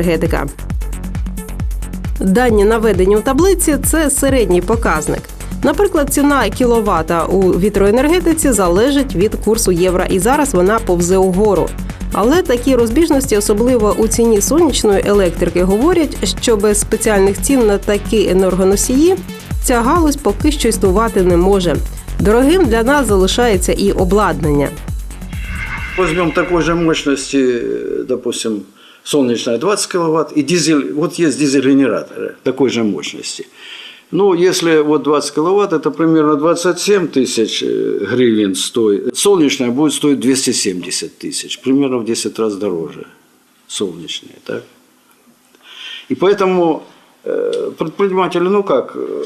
енергетика. Дані наведені у таблиці це середній показник. Наприклад, ціна кіловата у вітроенергетиці залежить від курсу євро, і зараз вона повзе угору. Але такі розбіжності, особливо у ціні сонячної електрики, говорять, що без спеціальних цін на такі енергоносії ця галузь поки що існувати не може. Дорогим для нас залишається і обладнання. Возьмем такой же мощности, э, допустим, солнечная 20 киловатт и дизель, вот есть дизель-генераторы такой же мощности. Ну, если вот 20 киловатт, это примерно 27 тысяч э, гривен стоит. Солнечная будет стоить 270 тысяч, примерно в 10 раз дороже солнечная, так? И поэтому э, предпринимателю, ну как, э,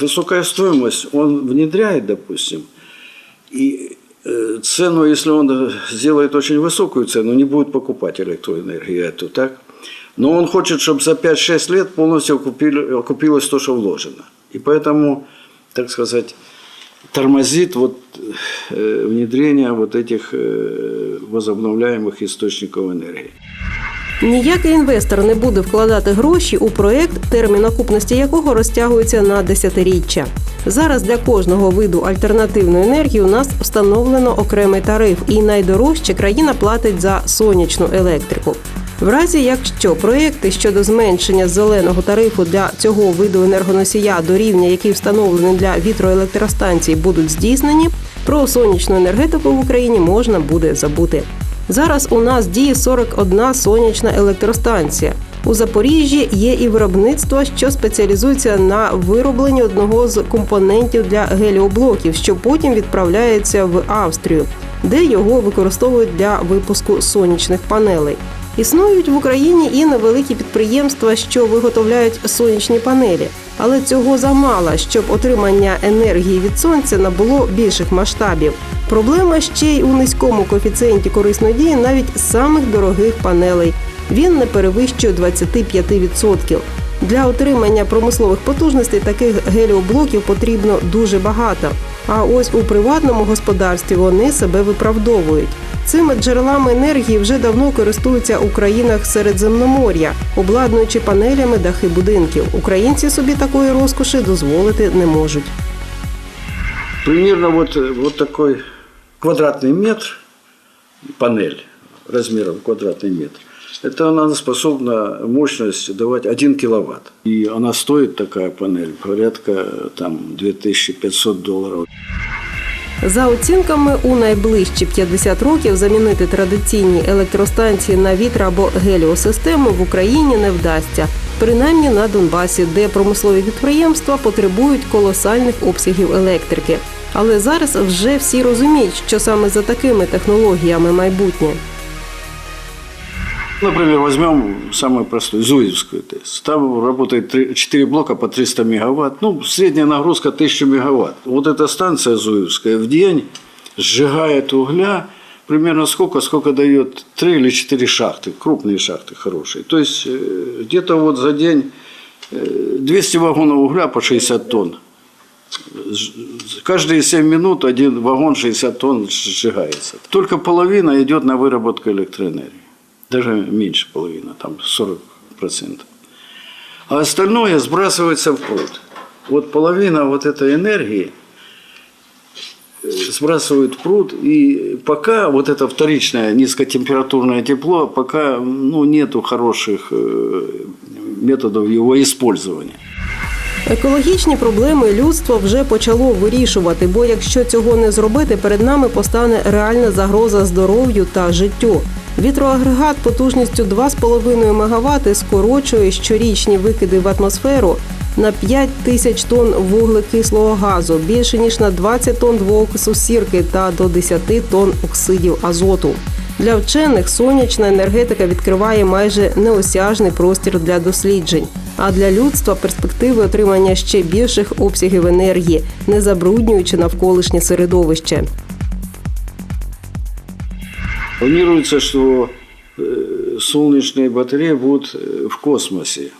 высокая стоимость, он внедряет, допустим, и цену, если он э, сделает очень высокую цену, не будет покупать электроэнергию эту, так? Но он хочет, чтобы за 5-6 лет полностью окупили, окупилось то, что вложено. И поэтому, так сказать, тормозит вот, э, внедрение вот этих э, возобновляемых источников энергии. Ніякий інвестор не буде вкладати гроші у проект, термін окупності якого розтягується на десятиріччя. Зараз для кожного виду альтернативної енергії у нас встановлено окремий тариф, і найдорожче країна платить за сонячну електрику. В разі, якщо проекти щодо зменшення зеленого тарифу для цього виду енергоносія до рівня, який встановлений для вітроелектростанцій, будуть здійснені, про сонячну енергетику в Україні можна буде забути. Зараз у нас діє 41 сонячна електростанція. У Запоріжжі є і виробництво, що спеціалізується на виробленні одного з компонентів для геліоблоків, що потім відправляється в Австрію, де його використовують для випуску сонячних панелей. Існують в Україні і невеликі підприємства, що виготовляють сонячні панелі, але цього замало, щоб отримання енергії від сонця набуло більших масштабів. Проблема ще й у низькому коефіцієнті корисної дії навіть самих дорогих панелей. Він не перевищує 25%. Для отримання промислових потужностей таких геліоблоків потрібно дуже багато. А ось у приватному господарстві вони себе виправдовують. Цими джерелами енергії вже давно користуються у країнах Середземномор'я, обладнуючи панелями дахи будинків. Українці собі такої розкоші дозволити не можуть. Примерно вот, э, вот такой квадратный метр, панель размером квадратный метр, это она способна мощность давать 1 киловатт. И она стоит, такая панель, порядка там 2500 долларов. За оцінками, у найближчі 50 років замінити традиційні електростанції на вітра або геліосистеми в Україні не вдасться, принаймні на Донбасі, де промислові підприємства потребують колосальних обсягів електрики. Але зараз вже всі розуміють, що саме за такими технологіями майбутнє. Например, возьмем самую простую, Зуевскую ТЭС. Там работает 4 блока по 300 мегаватт. Ну, средняя нагрузка 1000 мегаватт. Вот эта станция Зуевская в день сжигает угля примерно сколько, сколько дает 3 или 4 шахты, крупные шахты хорошие. То есть э, где-то вот за день э, 200 вагонов угля по 60 тонн. Каждые 7 минут один вагон 60 тонн сжигается. Только половина идет на выработку электроэнергии. Даже меньше половины, там 40%. А остальное сбрасывается в пруд. Вот половина вот этой энергии э, сбрасывают в пруд, и пока вот это вторичное низкотемпературное тепло, пока ну, нету хороших э, методов его использования. Екологічні проблеми людство вже почало вирішувати, бо якщо цього не зробити, перед нами постане реальна загроза здоров'ю та життю. Вітроагрегат потужністю 2,5 МВт скорочує щорічні викиди в атмосферу на 5 тисяч тонн вуглекислого газу, більше ніж на 20 тонн двоокису сірки та до 10 тонн оксидів азоту. Для вчених сонячна енергетика відкриває майже неосяжний простір для досліджень. А для людства перспективи отримання ще більших обсягів енергії, не забруднюючи навколишнє середовище. Планируется, что э, солнечные батареи будут э, в космосе.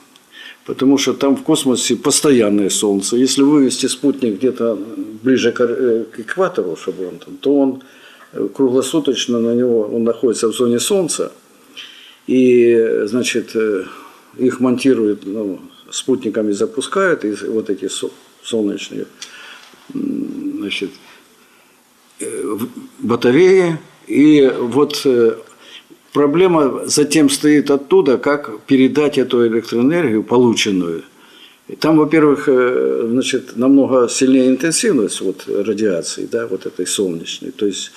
Потому что там в космосе постоянное солнце. Если вывести спутник где-то ближе к, э, экватору, чтобы он там, то он круглосуточно на него, он находится в зоне солнца. и, значит, их монтируют, ну, спутниками запускают, и вот эти со- солнечные, значит, батареи. И вот э, проблема затем стоит оттуда, как передать эту электроэнергию, полученную. И Там, во-первых, э, значит, намного сильнее интенсивность вот, радиации, да, вот этой солнечной. То есть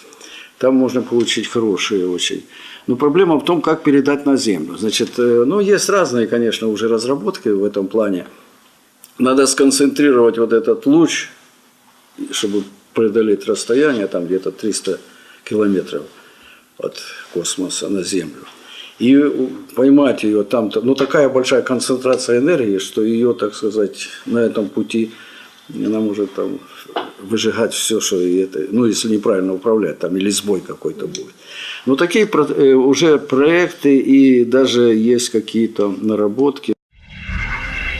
там можно получить хорошие очень. Но проблема в том, как передать на Землю. Значит, э, ну, есть разные, конечно, уже разработки в этом плане. Надо сконцентрировать вот этот луч, чтобы преодолеть расстояние, там где-то 300 километров от космоса на Землю. И у- поймать ее там, ну такая большая концентрация энергии, что ее, так сказать, на этом пути она может там выжигать все, что и это, ну если неправильно управлять, там или сбой какой-то будет. Но такие про- э, уже проекты и даже есть какие-то наработки.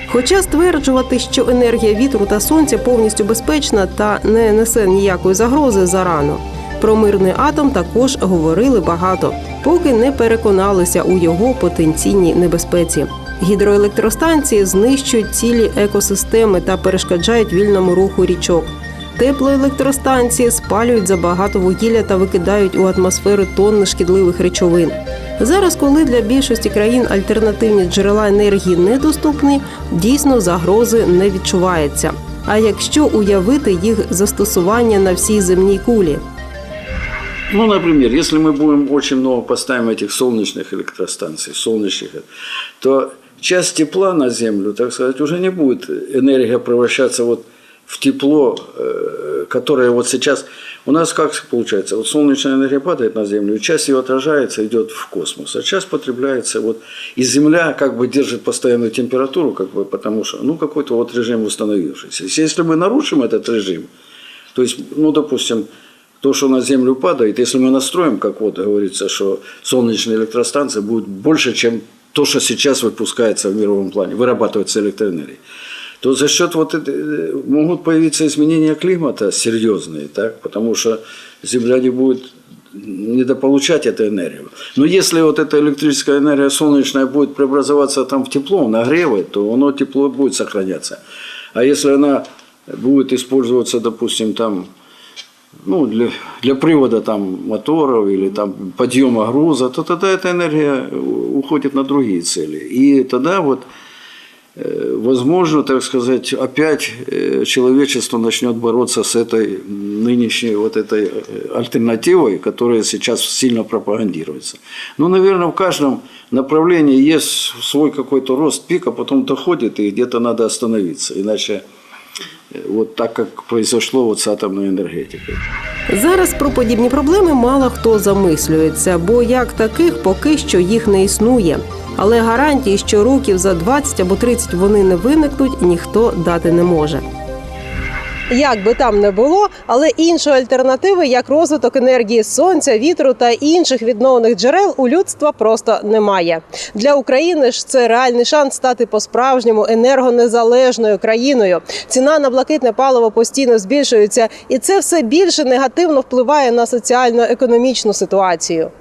Хоча стверджувати, що енергія вітру та сонця повністю безпечна та не несе ніякої загрози зарано. Про мирний атом також говорили багато, поки не переконалися у його потенційній небезпеці. Гідроелектростанції знищують цілі екосистеми та перешкоджають вільному руху річок. Теплоелектростанції спалюють забагато вугілля та викидають у атмосферу тонни шкідливих речовин. Зараз, коли для більшості країн альтернативні джерела енергії недоступні, дійсно загрози не відчувається. А якщо уявити їх застосування на всій земній кулі, Ну, например, если мы будем очень много поставим этих солнечных электростанций, солнечных, то часть тепла на Землю, так сказать, уже не будет энергия превращаться вот в тепло, э, которое вот сейчас... У нас как получается? Вот солнечная энергия падает на Землю, часть ее отражается, идет в космос, а часть потребляется вот... И Земля как бы держит постоянную температуру, как бы, потому что, ну, какой-то вот режим установившийся. Если мы нарушим этот режим, то есть, ну, допустим, то, что на Землю падает, если мы настроим, как вот говорится, что солнечные электростанции будут больше, чем то, что сейчас выпускается в мировом плане, вырабатывается электроэнергия, то за счет вот этой, э, могут появиться изменения климата серьезные, так, потому что Земля не будет недополучать эту энергию. Но если вот эта электрическая энергия солнечная будет преобразоваться там в тепло, нагревать, то оно тепло будет сохраняться. А если она будет использоваться, допустим, там ну, для, для привода там, моторов или там, подъема груза, то тогда эта энергия уходит на другие цели. И тогда вот, э, возможно, так сказать, опять э, человечество начнет бороться с этой нынешней вот этой э, альтернативой, которая сейчас сильно пропагандируется. Ну, наверное, в каждом направлении есть свой какой-то рост, пик, а потом доходит, и где-то надо остановиться. Иначе вот так, как произошло вот з атомною енергетикою. Зараз про подібні проблеми мало хто замислюється, бо як таких поки що їх не існує. Але гарантії, що років за 20 або 30 вони не виникнуть, ніхто дати не може. Як би там не було, але іншої альтернативи, як розвиток енергії сонця, вітру та інших відновлених джерел, у людства просто немає. Для України ж це реальний шанс стати по-справжньому енергонезалежною країною. Ціна на блакитне паливо постійно збільшується, і це все більше негативно впливає на соціально-економічну ситуацію.